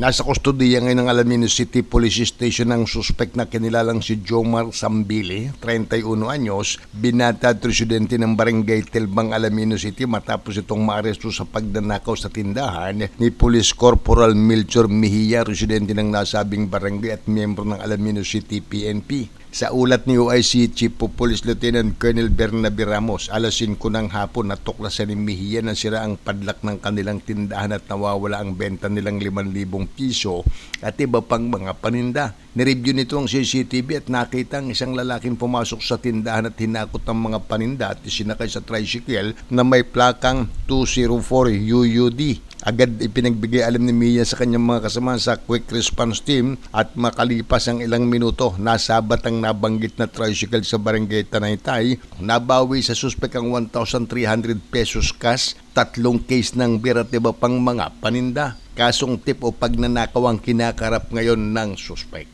Nasa kustodiya ngayon ng Alaminos City Police Station ang suspect na kinilalang si Jomar Sambili, 31 anyos, binata at residente ng barangay Telbang Alaminos City matapos itong maaresto sa pagdanakaw sa tindahan ni Police Corporal Milchor Mejia, residente ng nasabing barangay at miyembro ng Alaminos City PNP. Sa ulat ni OIC Chief of Police Lieutenant Colonel Bernabe Ramos, alas 5 ng hapon natuklasan ni Mejia na sira ang padlak ng kanilang tindahan at nawawala ang benta nilang 5,000 piso at iba pang mga paninda. Nireview nito ang CCTV at nakita ang isang lalaking pumasok sa tindahan at hinakot ang mga paninda at isinakay sa tricycle na may plakang 204 UUD. Agad ipinagbigay alam ni Mia sa kanyang mga kasama sa quick response team at makalipas ang ilang minuto, nasabat ang nabanggit na tricycle sa barangay Tanaytay. Nabawi sa suspek ang 1,300 pesos cash, tatlong case ng beer at iba pang mga paninda. Kasong tip o pagnanakaw ang kinakarap ngayon ng suspek.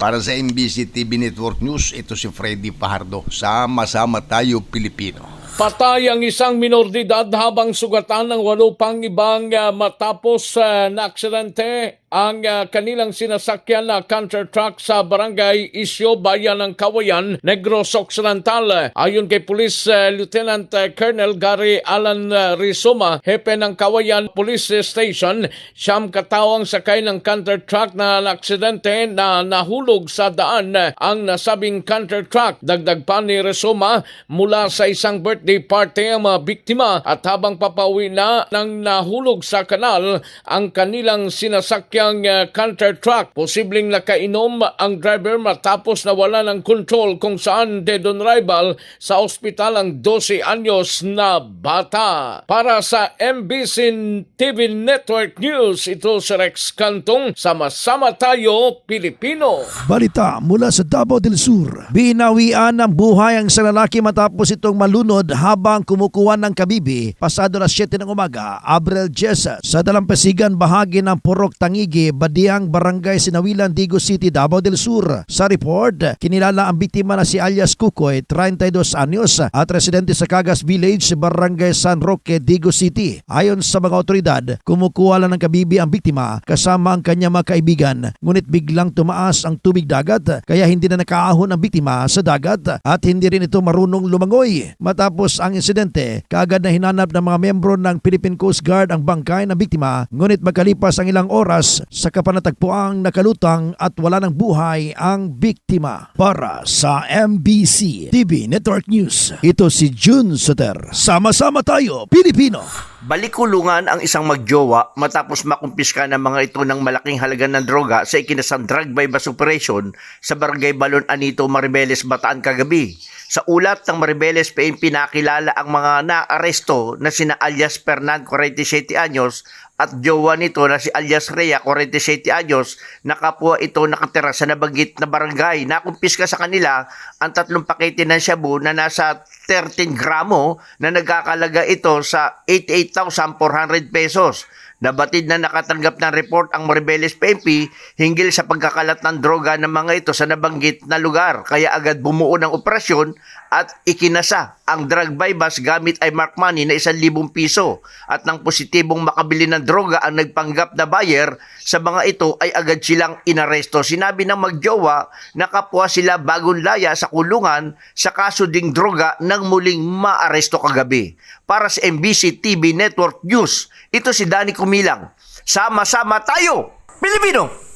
Para sa MBC TV Network News, ito si Freddy Pahardo. Sama-sama tayo Pilipino. Patay ang isang minor de edad habang sugatan ng walo pang ibang ah, matapos ah, na aksidente ang ah, kanilang sinasakyan na counter truck sa barangay Isyo, Bayan ng Kawayan, Negros Occidental. Ayon kay Police ah, Lieutenant ah, Colonel Gary Alan Rizoma, hepe ng Kawayan Police Station, siyam katawang sakay ng counter truck na aksidente na nahulog sa daan ang nasabing counter truck. Dagdag pa ni Rizoma mula sa isang birthday party ang mga biktima at habang papauwi na nang nahulog sa kanal ang kanilang sinasakyang uh, counter truck. Posibleng nakainom ang driver matapos nawala ng control kung saan dead on arrival sa ospital ang 12 anyos na bata. Para sa MBC TV Network News, ito si Rex Cantong. Sama-sama tayo, Pilipino. Balita mula sa Davao del Sur. Binawian ng buhay ang isang lalaki matapos itong malunod habang kumukuha ng kabibi pasado na 7 ng umaga, Abril Jessa sa dalampasigan bahagi ng Purok Tangigi, Badiang, Barangay Sinawilan, Digo City, Davao del Sur. Sa report, kinilala ang biktima na si alias Kukoy, 32 anyos at residente sa Cagas Village, Barangay San Roque, Digo City. Ayon sa mga otoridad, kumukuha lang ng kabibi ang biktima kasama ang kanyang mga kaibigan ngunit biglang tumaas ang tubig dagat kaya hindi na nakaahon ang biktima sa dagat at hindi rin ito marunong lumangoy. Matapos ang insidente, kaagad na hinanap ng mga membro ng Philippine Coast Guard ang bangkay ng biktima ngunit magkalipas ang ilang oras sa kapanatagpuang nakalutang at wala ng buhay ang biktima. Para sa MBC TV Network News, ito si June Soter. Sama-sama tayo, Pilipino! Balikulungan ang isang magjowa matapos makumpiska ng mga ito ng malaking halaga ng droga sa ikinasang drug by bus operation sa Barangay Balon Anito, Maribeles, Bataan kagabi. Sa ulat ng Maribeles PNP pinakilala ang mga naaresto na sina alias Fernand 47 anyos at jowa nito na si alias Rhea 47 anyos na kapwa ito nakatira sa nabanggit na barangay. Nakumpiska sa kanila ang tatlong pakete ng shabu na nasa 13 gramo na nagkakalaga ito sa 88,400 pesos. Nabatid na nakatanggap ng report ang Moribeles PNP hinggil sa pagkakalat ng droga ng mga ito sa nabanggit na lugar. Kaya agad bumuo ng operasyon at ikinasa ang drug by bus gamit ay mark money na 1,000 piso. At nang positibong makabili ng droga ang nagpanggap na buyer, sa mga ito ay agad silang inaresto. Sinabi ng magjowa na kapwa sila bagong laya sa kulungan sa kaso ding droga nang muling maaresto kagabi. Para sa MBC TV Network News, ito si Danny Kumilang. Sama-sama tayo, Pilipino!